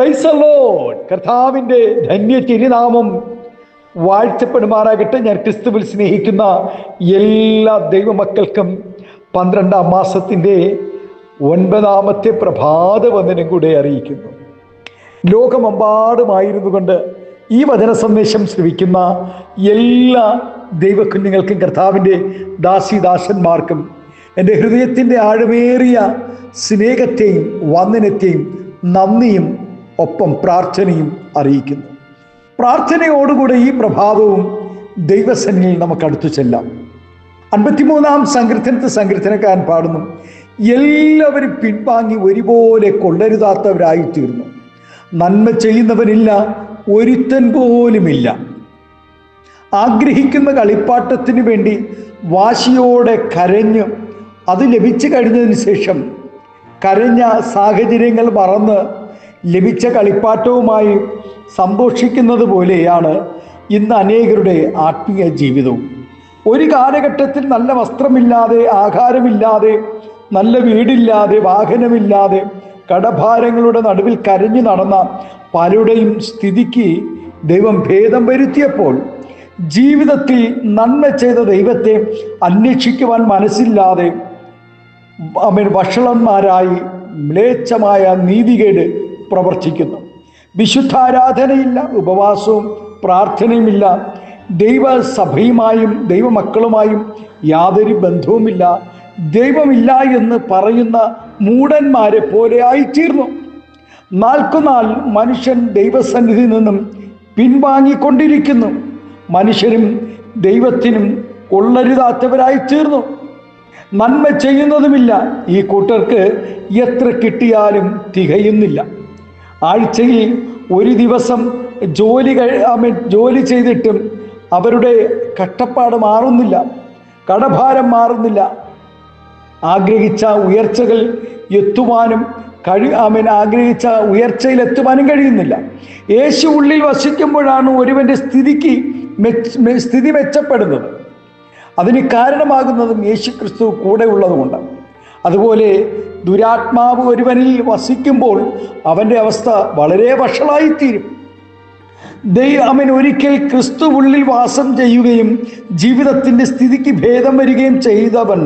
പ്രൈസല്ലോ കർത്താവിന്റെ ധന്യ തിരുനാമം വാഴ്ചപ്പെടുമാറാകട്ടെ ഞാൻ ക്രിസ്തുവിൽ സ്നേഹിക്കുന്ന എല്ലാ ദൈവമക്കൾക്കും പന്ത്രണ്ടാം മാസത്തിന്റെ ഒൻപതാമത്തെ പ്രഭാത വന്ദനം കൂടെ അറിയിക്കുന്നു. ലോകമെമ്പാടുമായിരുന്നു കൊണ്ട് ഈ വചന സന്ദേശം ശ്രവിക്കുന്ന എല്ലാ ദൈവകുഞ്ഞുങ്ങൾക്കും കർത്താവിന്റെ ദാസിദാസന്മാർക്കും എന്റെ ഹൃദയത്തിന്റെ ആഴമേറിയ സ്നേഹത്തെയും വന്ദനത്തെയും നന്ദിയും ഒപ്പം പ്രാർത്ഥനയും അറിയിക്കുന്നു. പ്രാർത്ഥനയോടുകൂടെ ഈ പ്രഭാതവും ദൈവസന്നിധിയിൽ നമുക്ക് അടുത്തു ചെല്ലാം. അൻപത്തിമൂന്നാം സങ്കീർത്തനത്തെ സങ്കീർത്തനക്കാരൻ പാടുന്നു. എല്ലാവരും പിൻവാങ്ങി ഒരുപോലെ കൊള്ളരുതാത്തവരായി തീർന്നു നന്മ ചെയ്യുന്നവനില്ല ഒരുത്തൻ പോലുമില്ല. ആഗ്രഹിക്കുന്ന കളിപ്പാട്ടത്തിന് വേണ്ടി വാശിയോടെ കരഞ്ഞ് അത് ലഭിച്ചു കഴിഞ്ഞതിന് ശേഷം കരഞ്ഞ സാഹചര്യങ്ങൾ മറന്ന് ലഭിച്ച കളിപ്പാട്ടവുമായി സന്തോഷിക്കുന്നത് പോലെയാണ് ഇന്ന് അനേകരുടെ ആത്മീയ ജീവിതവും. ഒരു കാലഘട്ടത്തിൽ നല്ല വസ്ത്രമില്ലാതെ ആഹാരമില്ലാതെ നല്ല വീടില്ലാതെ വാഹനമില്ലാതെ കടഭാരങ്ങളുടെ നടുവിൽ കരഞ്ഞു നടന്ന പലരുടെയും സ്ഥിതിക്ക് ദൈവം ഭേദം വരുത്തിയപ്പോൾ ജീവിതത്തിൽ നന്മ ചെയ്ത ദൈവത്തെ അന്വേഷിക്കുവാൻ മനസ്സില്ലാതെ അമീൻ വഷളന്മാരായി മ്ലേച്ഛമായ നീതികേട് പ്രവർത്തിക്കുന്നു. വിശുദ്ധ ആരാധനയില്ല ഉപവാസവും പ്രാർത്ഥനയുമില്ല ദൈവസഭയുമായും ദൈവമക്കളുമായും യാതൊരു ബന്ധവുമില്ല. ദൈവമില്ല എന്ന് പറയുന്ന മൂടന്മാരെ പോലെ ആയിത്തീർന്നു. നാൽക്കുനാൾ മനുഷ്യൻ ദൈവസന്നിധിയിൽ നിന്നും പിൻവാങ്ങിക്കൊണ്ടിരിക്കുന്നു. മനുഷ്യരും ദൈവത്തിനും കൊള്ളരുതാത്തവരായി തീർന്നു നന്മ ചെയ്യുന്നതുമില്ല. ഈ കൂട്ടർക്ക് എത്ര കിട്ടിയാലും തികയുന്നില്ല. ആഴ്ചയിൽ ഒരു ദിവസം ജോലി കഴി ജോലി ചെയ്തിട്ടും അവരുടെ കഷ്ടപ്പാട് മാറുന്നില്ല കടഭാരം മാറുന്നില്ല. ആഗ്രഹിച്ച ഉയർച്ചകൾ എത്തുവാനും കഴി ആമേൻ ആഗ്രഹിച്ച ഉയർച്ചയിൽ എത്തുവാനും കഴിയുന്നില്ല. യേശു ഉള്ളിൽ വസിക്കുമ്പോഴാണ് ഒരുവന്റെ സ്ഥിതിക്ക് സ്ഥിതി മെച്ചപ്പെടുന്നത്. അതിന് കാരണമാകുന്നതും യേശു ക്രിസ്തു കൂടെ ഉള്ളതുകൊണ്ട്. അതുപോലെ ദുരാത്മാവ് ഒരുവനിൽ വസിക്കുമ്പോൾ അവന്റെ അവസ്ഥ വളരെ വഷളായിത്തീരും. ദൈവമൻ ഒരിക്കൽ ക്രിസ്തു ഉള്ളിൽ വാസം ചെയ്യുകയും ജീവിതത്തിന്റെ സ്ഥിതിക്ക് ഭേദം വരികയും ചെയ്തവൻ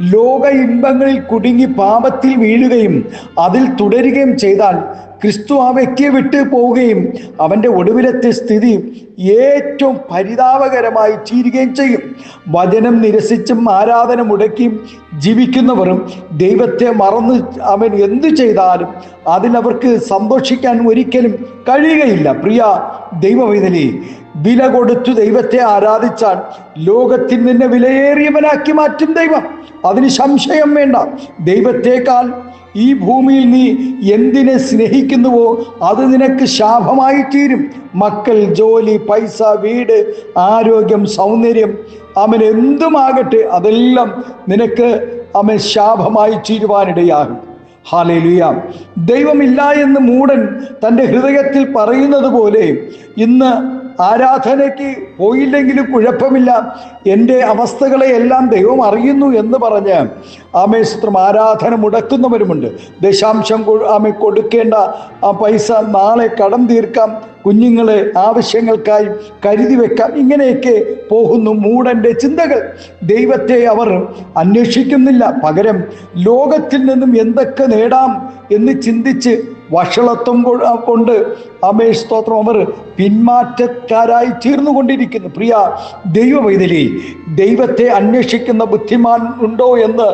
ലോക ഇമ്പങ്ങളിൽ കുടുങ്ങി പാപത്തിൽ വീഴുകയും അതിൽ തുടരുകയും ചെയ്താൽ ക്രിസ്തു ആ വ്യക്തിയെ വിട്ട് പോവുകയും അവന്റെ ഒടുവിലത്തെ സ്ഥിതി ഏറ്റവും പരിതാപകരമായി തീരുകയും ചെയ്യും. വചനം നിരസിച്ചും ആരാധന മുടക്കിയും ജീവിക്കുന്നവരും ദൈവത്തെ മറന്ന് അവൻ എന്തു ചെയ്താലും അതിലവർക്ക് സന്തോഷിക്കാൻ ഒരിക്കലും കഴിയുകയില്ല. പ്രിയ ദൈവവേദനയെ വില കൊടുത്തു ദൈവത്തെ ആരാധിച്ചാൽ ലോകത്തിൽ നിന്നെ വിലയേറിയവനാക്കി മാറ്റും ദൈവം. അതിന് സംശയം വേണ്ട. ദൈവത്തേക്കാൾ ഈ ഭൂമിയിൽ നീ എന്തിനെ സ്നേഹിക്കുന്നുവോ അത് നിനക്ക് ശാപമായി തീരും. മക്കൾ ജോലി പൈസ വീട് ആരോഗ്യം സൗന്ദര്യം അവൻ എന്തുമാകട്ടെ അതെല്ലാം നിനക്ക് അവൻ ശാപമായി തീരുവാനിടയാകും. ഹാലേലുയ ദൈവമില്ല എന്ന് മൂടൻ തന്റെ ഹൃദയത്തിൽ പറയുന്നത് പോലെ ഇന്ന് ആരാധനയ്ക്ക് പോയില്ലെങ്കിലും കുഴപ്പമില്ല. എന്റെ അവസ്ഥകളെ എല്ലാം ദൈവം അറിയുന്നു എന്ന് പറഞ്ഞ് ആമേസ്ത്രം ആരാധന മുടക്കുന്നവരുമുണ്ട്. ദശാംശം ആമേ കൊടുക്കേണ്ട ആ പൈസ നാളെ കടം തീർക്കാം. കുഞ്ഞുങ്ങളെ ആവശ്യങ്ങൾക്കായി കരുതി വെക്കാം. ഇങ്ങനെയൊക്കെ പോകുന്നു മൂടന്റെ ചിന്തകൾ. ദൈവത്തെ അവർ അന്വേഷിക്കുന്നില്ല. പകരം ലോകത്തിൽ നിന്നും എന്തൊക്കെ നേടാം എന്ന് ചിന്തിച്ച് വഷളത്വം കൊണ്ട് അമേ സ്തോത്രം അവർ പിന്മാറ്റക്കാരായി തീർന്നുകൊണ്ടിരിക്കുന്നു. പ്രിയ ദൈവവൈതലി ദൈവത്തെ അന്വേഷിക്കുന്ന ബുദ്ധിമാൻ ഉണ്ടോ എന്ന്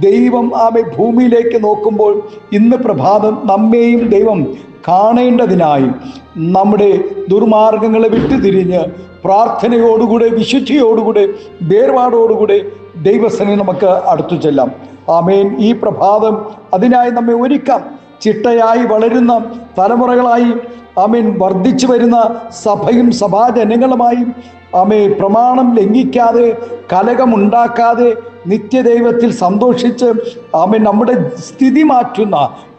ദൈവം ആമെ ഭൂമിയിലേക്ക് നോക്കുമ്പോൾ ഇന്ന് പ്രഭാതം നമ്മെയും ദൈവം കാണേണ്ടതിനായി നമ്മുടെ ദുർമാർഗങ്ങളെ വിട്ടുതിരിഞ്ഞ് പ്രാർത്ഥനയോടുകൂടെ വിശുദ്ധിയോടുകൂടെ വേർപാടോടുകൂടെ ദൈവസനെ നമുക്ക് അടുത്തു ചെല്ലാം ആമേൻ. ഈ പ്രഭാതം അതിനായി നമ്മെ ഒരുക്കാം. ചിട്ടയായി വളരുന്ന തലമുറകളായി ആമീൻ വർദ്ധിച്ചു വരുന്ന സഭയും സഭാജനങ്ങളുമായും ആമേ പ്രമാണം ലംഘിക്കാതെ കലകമുണ്ടാക്കാതെ നിത്യദൈവത്തിൽ സന്തോഷിച്ച് ആമേൻ നമ്മുടെ സ്ഥിതി മാറ്റുന്ന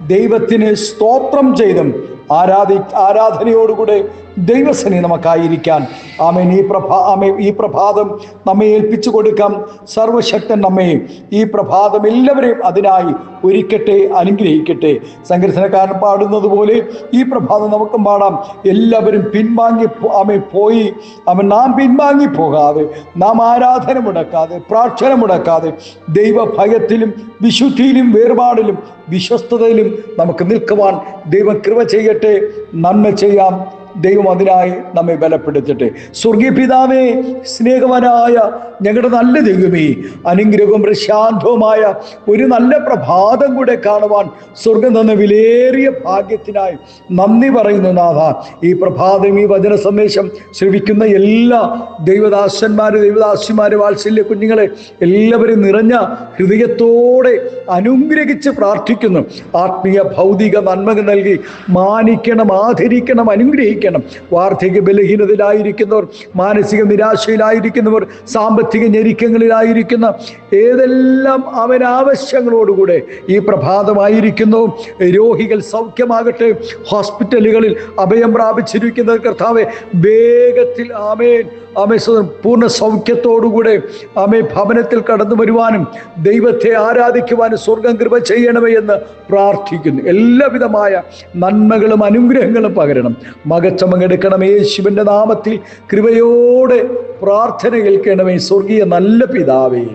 ദൈവത്തിന് സ്തോത്രം ചെയ്തും ആരാധി ആരാധനയോടുകൂടെ ദൈവസനി നമുക്കായിരിക്കാൻ. ആമേൻ. ഈ പ്രഭാ ആമേ ഈ പ്രഭാതം നമ്മെ ഏൽപ്പിച്ചു കൊടുക്കാം. സർവശക്തൻ നമ്മെ ഈ പ്രഭാതം എല്ലാവരെയും അതിനായി ഒരുക്കട്ടെ അനുഗ്രഹിക്കട്ടെ. സങ്കീർത്തനക്കാരൻ പാടുന്നത് പോലെ ഈ പ്രഭാതം നമുക്കും പാടാം. എല്ലാവരും പിൻവാങ്ങി ആമേ പോയി. അവൻ നാം പിൻവാങ്ങി പോകാതെ നാം ആരാധന മുടക്കാതെ പ്രാർത്ഥന മുടക്കാതെ ദൈവഭയത്തിലും വിശുദ്ധിയിലും വേർപാടിലും വിശ്വസ്തതയിലും നമുക്ക് നിൽക്കുവാൻ ദൈവം കൃപ ചെയ്യട്ടെ. നന്മ ചെയ്യാം. ദൈവം അതിനായി നമ്മെ ബലപ്പെടുത്തട്ടെ. സ്വർഗീയ പിതാവേ സ്നേഹവനായ ഞങ്ങളുടെ നല്ല ദൈവമേ അനുഗ്രഹവും പ്രശാന്തവുമായ ഒരു നല്ല പ്രഭാതം കൂടെ കാണുവാൻ സ്വർഗം തന്ന വിലേറിയ ഭാഗ്യത്തിനായി നന്ദി പറയുന്നു നാഥ. ഈ പ്രഭാതം ഈ വചന സന്ദേശം ശ്രവിക്കുന്ന എല്ലാ ദൈവദാസന്മാര് ദൈവദാസിമാര് വാത്സല്യ കുഞ്ഞുങ്ങളെ എല്ലാവരും നിറഞ്ഞ ഹൃദയത്തോടെ അനുഗ്രഹിച്ച് പ്രാർത്ഥിക്കുന്നു. ആത്മീയ ഭൗതിക നന്മകൾ നൽകി മാനിക്കണം ആദരിക്കണം അനുഗ്രഹിക്കണം. വാർദ്ധക്യ ബലഹീനതയിലായിരിക്കുന്നവർ മാനസിക നിരാശയിലായിരിക്കുന്നവർ സാമ്പത്തിക ഞെരുക്കങ്ങളിലായിരിക്കുന്ന ഏതെല്ലാം അവൻ ആവശ്യങ്ങളോടുകൂടെ ഈ പ്രഭാതമായിരിക്കുന്നു. രോഗികൾ സൗഖ്യമാകട്ടെ. ഹോസ്പിറ്റലുകളിൽ അഭയം പ്രാപിച്ചിരിക്കുന്ന കർത്താവെ വേഗത്തിൽ ആമേൻ. ആമേ പൂർണ സൗഖ്യത്തോടുകൂടെ ആമേ ഭവനത്തിൽ കടന്നു വരുവാനും ദൈവത്തെ ആരാധിക്കുവാനും സ്വർഗം കൃപ ചെയ്യണമേ എന്ന് പ്രാർത്ഥിക്കുന്നു. എല്ലാവിധമായ നന്മകളും അനുഗ്രഹങ്ങളും പകരണം. മകച്ചമങ്ങെടുക്കണമേ യേശുവിന്റെ നാമത്തിൽ. കൃപയോടെ പ്രാർത്ഥന കേൾക്കണമേ സ്വർഗീയ നല്ല പിതാവേ.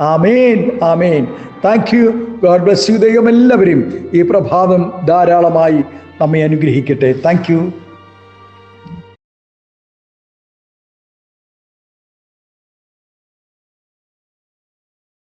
Amen amen. Thank you God bless you ദൈവം എല്ലാവരും ഈ പ്രഭാതം ധാരാളമായി നമ്മെ അനുഗ്രഹിക്കട്ടെ. താങ്ക്